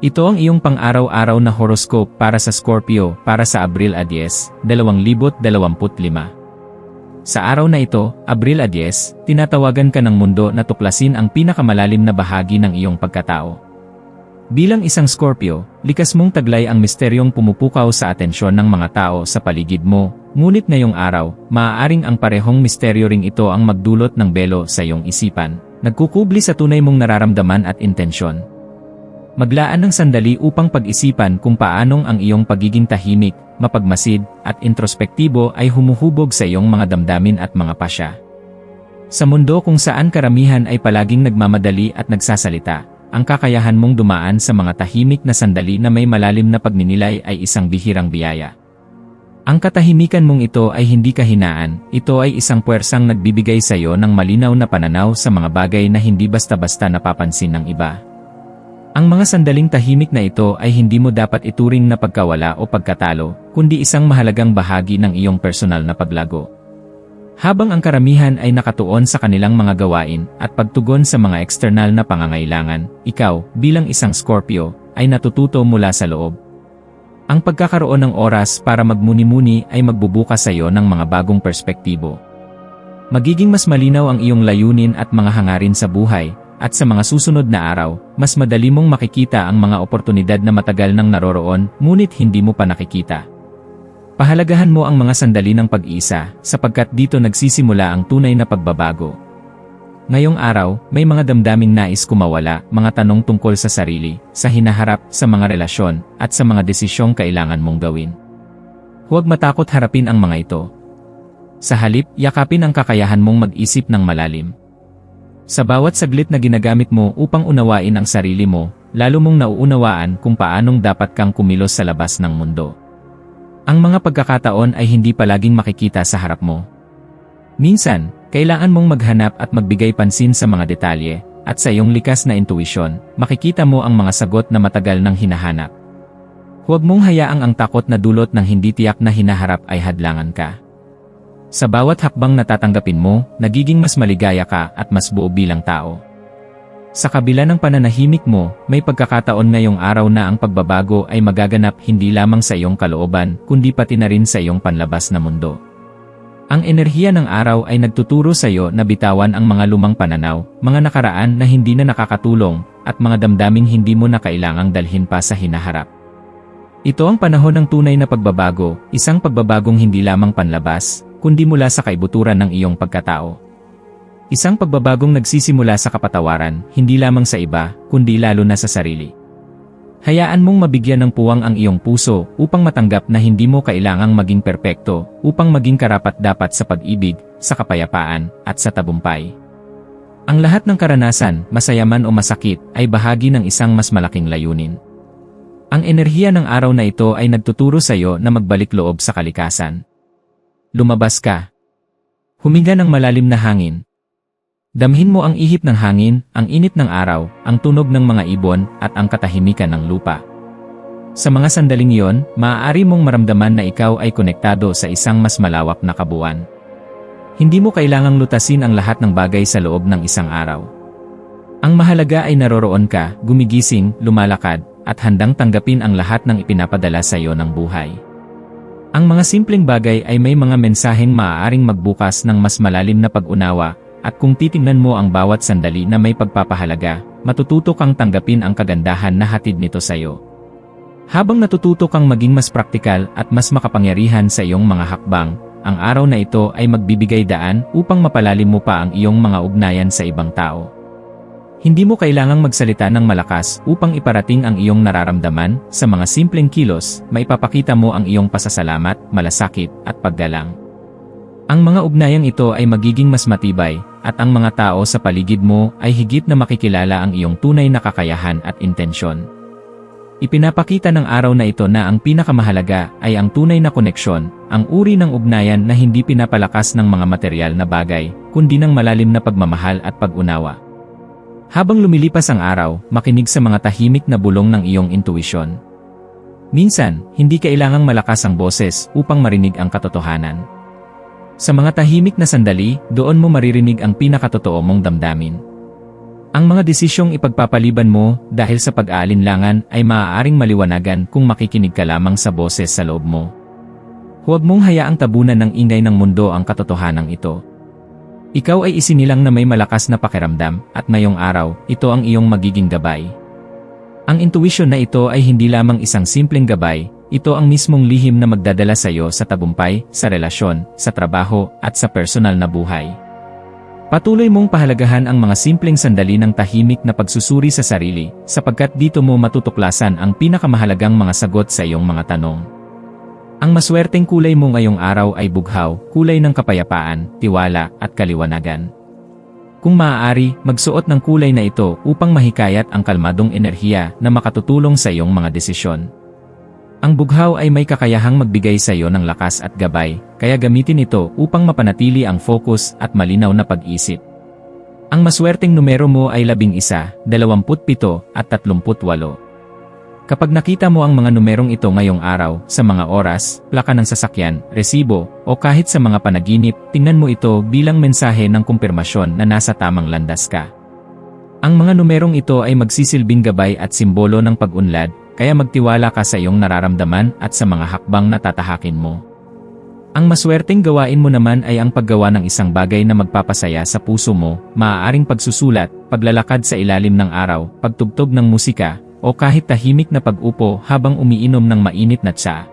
Ito ang iyong pang-araw-araw na horoscope para sa Scorpio para sa Abril 10, 2025. Sa araw na ito, Abril 10, tinatawagan ka ng mundo na tuklasin ang pinakamalalim na bahagi ng iyong pagkatao. Bilang isang Scorpio, likas mong taglay ang misteryong pumupukaw sa atensyon ng mga tao sa paligid mo, ngunit ngayong araw, maaaring ang parehong misteryo ring ito ang magdulot ng belo sa iyong isipan, nagkukubli sa tunay mong nararamdaman at intensyon. Maglaan ng sandali upang pag-isipan kung paanong ang iyong pagiging tahimik, mapagmasid, at introspektibo ay humuhubog sa iyong mga damdamin at mga pasya. Sa mundo kung saan karamihan ay palaging nagmamadali at nagsasalita, ang kakayahan mong dumaan sa mga tahimik na sandali na may malalim na pagninilay ay isang bihirang biyaya. Ang katahimikan mong ito ay hindi kahinaan, ito ay isang puwersang nagbibigay sa iyo ng malinaw na pananaw sa mga bagay na hindi basta-basta napapansin ng iba. Ang mga sandaling tahimik na ito ay hindi mo dapat ituring na pagkawala o pagkatalo, kundi isang mahalagang bahagi ng iyong personal na paglago. Habang ang karamihan ay nakatuon sa kanilang mga gawain at pagtugon sa mga eksternal na pangangailangan, ikaw, bilang isang Scorpio, ay natututo mula sa loob. Ang pagkakaroon ng oras para magmuni-muni ay magbubukas sa iyo ng mga bagong perspektibo. Magiging mas malinaw ang iyong layunin at mga hangarin sa buhay, at sa mga susunod na araw, mas madali mong makikita ang mga oportunidad na matagal nang naroroon, ngunit hindi mo pa nakikita. Pahalagahan mo ang mga sandali ng pag-isa, sapagkat dito nagsisimula ang tunay na pagbabago. Ngayong araw, may mga damdaming nais kumawala, mga tanong tungkol sa sarili, sa hinaharap, sa mga relasyon, at sa mga desisyong kailangan mong gawin. Huwag matakot harapin ang mga ito. Sa halip, yakapin ang kakayahan mong mag-isip ng malalim. Sa bawat saglit na ginagamit mo upang unawain ang sarili mo, lalo mong nauunawaan kung paanong dapat kang kumilos sa labas ng mundo. Ang mga pagkakataon ay hindi palaging makikita sa harap mo. Minsan, kailangan mong maghanap at magbigay pansin sa mga detalye, at sa iyong likas na intuisyon, makikita mo ang mga sagot na matagal nang hinahanap. Huwag mong hayaang ang takot na dulot ng hindi tiyak na hinaharap ay hadlangan ka. Sa bawat hakbang natatanggapin mo, nagiging mas maligaya ka at mas buo bilang tao. Sa kabila ng pananahimik mo, may pagkakataon ngayong araw na ang pagbabago ay magaganap hindi lamang sa iyong kalooban, kundi pati na rin sa iyong panlabas na mundo. Ang enerhiya ng araw ay nagtuturo sa iyo na bitawan ang mga lumang pananaw, mga nakaraan na hindi na nakakatulong, at mga damdaming hindi mo na kailangang dalhin pa sa hinaharap. Ito ang panahon ng tunay na pagbabago, isang pagbabagong hindi lamang panlabas, kundi mula sa kaibuturan ng iyong pagkatao. Isang pagbabagong nagsisimula sa kapatawaran, hindi lamang sa iba, kundi lalo na sa sarili. Hayaan mong mabigyan ng puwang ang iyong puso upang matanggap na hindi mo kailangang maging perpekto upang maging karapat-dapat sa pag-ibig, sa kapayapaan, at sa tabumpay. Ang lahat ng karanasan, masayaman o masakit, ay bahagi ng isang mas malaking layunin. Ang enerhiya ng araw na ito ay nagtuturo sa iyo na magbalik loob sa kalikasan. Lumabas ka. Huminga ng malalim na hangin. Damhin mo ang ihip ng hangin, ang init ng araw, ang tunog ng mga ibon, at ang katahimikan ng lupa. Sa mga sandaling iyon, maaari mong maramdaman na ikaw ay konektado sa isang mas malawak na kabuuan. Hindi mo kailangang lutasin ang lahat ng bagay sa loob ng isang araw. Ang mahalaga ay naroroon ka, gumigising, lumalakad, at handang tanggapin ang lahat ng ipinapadala sa iyo ng buhay. Ang mga simpleng bagay ay may mga mensaheng maaaring magbukas ng mas malalim na pag-unawa, at kung titingnan mo ang bawat sandali na may pagpapahalaga, matututo kang tanggapin ang kagandahan na hatid nito sa iyo. Habang natututo kang maging mas praktikal at mas makapangyarihan sa iyong mga hakbang, ang araw na ito ay magbibigay daan upang mapalalim mo pa ang iyong mga ugnayan sa ibang tao. Hindi mo kailangang magsalita ng malakas upang iparating ang iyong nararamdaman, sa mga simpleng kilos, maipapakita mo ang iyong pasasalamat, malasakit, at paggalang. Ang mga ugnayang ito ay magiging mas matibay, at ang mga tao sa paligid mo ay higit na makikilala ang iyong tunay na kakayahan at intensyon. Ipinapakita ng araw na ito na ang pinakamahalaga ay ang tunay na koneksyon, ang uri ng ugnayan na hindi pinapalakas ng mga material na bagay, kundi ng malalim na pagmamahal at pag-unawa. Habang lumilipas ang araw, makinig sa mga tahimik na bulong ng iyong intuisyon. Minsan, hindi kailangang malakas ang boses upang marinig ang katotohanan. Sa mga tahimik na sandali, doon mo maririnig ang pinakatotoo mong damdamin. Ang mga desisyong ipagpapaliban mo dahil sa pag-aalinlangan ay maaaring maliwanagan kung makikinig ka lamang sa boses sa loob mo. Huwag mong hayaang tabunan ng ingay ng mundo ang katotohanan ito. Ikaw ay isinilang na may malakas na pakiramdam at ngayong araw, ito ang iyong magiging gabay. Ang intuition na ito ay hindi lamang isang simpleng gabay, ito ang mismong lihim na magdadala sa iyo sa tagumpay, sa relasyon, sa trabaho, at sa personal na buhay. Patuloy mong pahalagahan ang mga simpleng sandali ng tahimik na pagsusuri sa sarili, sapagkat dito mo matutuklasan ang pinakamahalagang mga sagot sa iyong mga tanong. Ang maswerteng kulay mo ngayong araw ay bughaw, kulay ng kapayapaan, tiwala, at kaliwanagan. Kung maaari, magsuot ng kulay na ito upang mahikayat ang kalmadong enerhiya na makatutulong sa iyong mga desisyon. Ang bughaw ay may kakayahang magbigay sa iyo ng lakas at gabay, kaya gamitin ito upang mapanatili ang focus at malinaw na pag-isip. Ang maswerteng numero mo ay 11, 27 at 38. Kapag nakita mo ang mga numerong ito ngayong araw, sa mga oras, plaka ng sasakyan, resibo, o kahit sa mga panaginip, tingnan mo ito bilang mensahe ng kumpirmasyon na nasa tamang landas ka. Ang mga numerong ito ay magsisilbing gabay at simbolo ng pag-unlad, kaya magtiwala ka sa iyong nararamdaman at sa mga hakbang na tatahakin mo. Ang maswerteng gawain mo naman ay ang paggawa ng isang bagay na magpapasaya sa puso mo, maaaring pagsusulat, paglalakad sa ilalim ng araw, pagtugtog ng musika, o kahit tahimik na pag-upo habang umiinom ng mainit na tsa.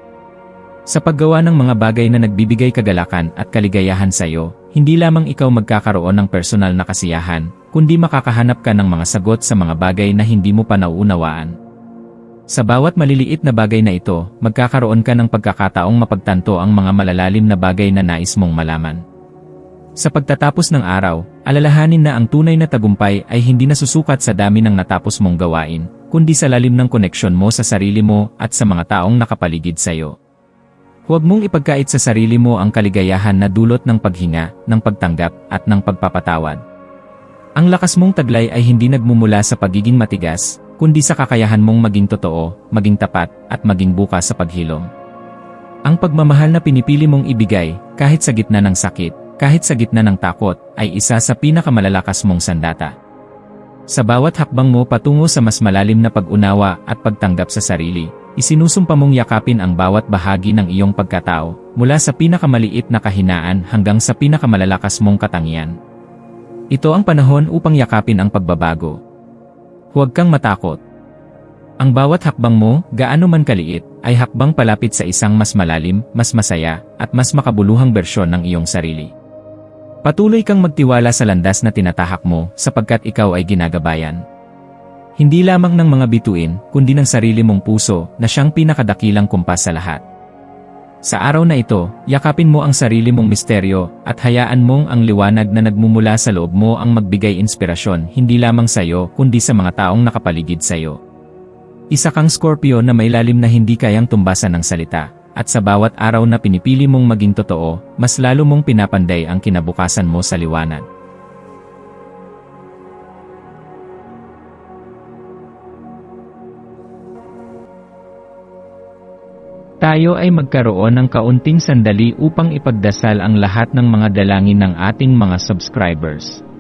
Sa paggawa ng mga bagay na nagbibigay kagalakan at kaligayahan sa iyo, hindi lamang ikaw magkakaroon ng personal na kasiyahan, kundi makakahanap ka ng mga sagot sa mga bagay na hindi mo pa nauunawaan. Sa bawat maliliit na bagay na ito, magkakaroon ka ng pagkakataong mapagtanto ang mga malalalim na bagay na nais mong malaman. Sa pagtatapos ng araw, alalahanin na ang tunay na tagumpay ay hindi nasusukat sa dami ng natapos mong gawain, kundi sa lalim ng koneksyon mo sa sarili mo at sa mga taong nakapaligid sa iyo. Huwag mong ipagkait sa sarili mo ang kaligayahan na dulot ng paghinga, ng pagtanggap, at ng pagpapatawad. Ang lakas mong taglay ay hindi nagmumula sa pagiging matigas, kundi sa kakayahan mong maging totoo, maging tapat, at maging bukas sa paghilom. Ang pagmamahal na pinipili mong ibigay, kahit sa gitna ng sakit, kahit sa gitna ng takot, ay isa sa pinakamalalakas mong sandata. Sa bawat hakbang mo patungo sa mas malalim na pag-unawa at pagtanggap sa sarili, isinusumpa mong yakapin ang bawat bahagi ng iyong pagkatao, mula sa pinakamaliit na kahinaan hanggang sa pinakamalalakas mong katangian. Ito ang panahon upang yakapin ang pagbabago, Huwag kang matakot. Ang bawat hakbang mo, gaano man kaliit, ay hakbang palapit sa isang mas malalim, mas masaya, at mas makabuluhang bersyon ng iyong sarili. Patuloy kang magtiwala sa landas na tinatahak mo sapagkat ikaw ay ginagabayan. Hindi lamang ng mga bituin, kundi ng sarili mong puso na siyang pinakadakilang kumpas sa lahat. Sa araw na ito, yakapin mo ang sarili mong misteryo at hayaan mong ang liwanag na nagmumula sa loob mo ang magbigay inspirasyon hindi lamang sa iyo kundi sa mga taong nakapaligid sa iyo. Isa kang Scorpio na may lalim na hindi kayang tumbasan ng salita, at sa bawat araw na pinipili mong maging totoo, mas lalo mong pinapanday ang kinabukasan mo sa liwanag. Tayo ay magkaroon ng kaunting sandali upang ipagdasal ang lahat ng mga dalangin ng ating mga subscribers,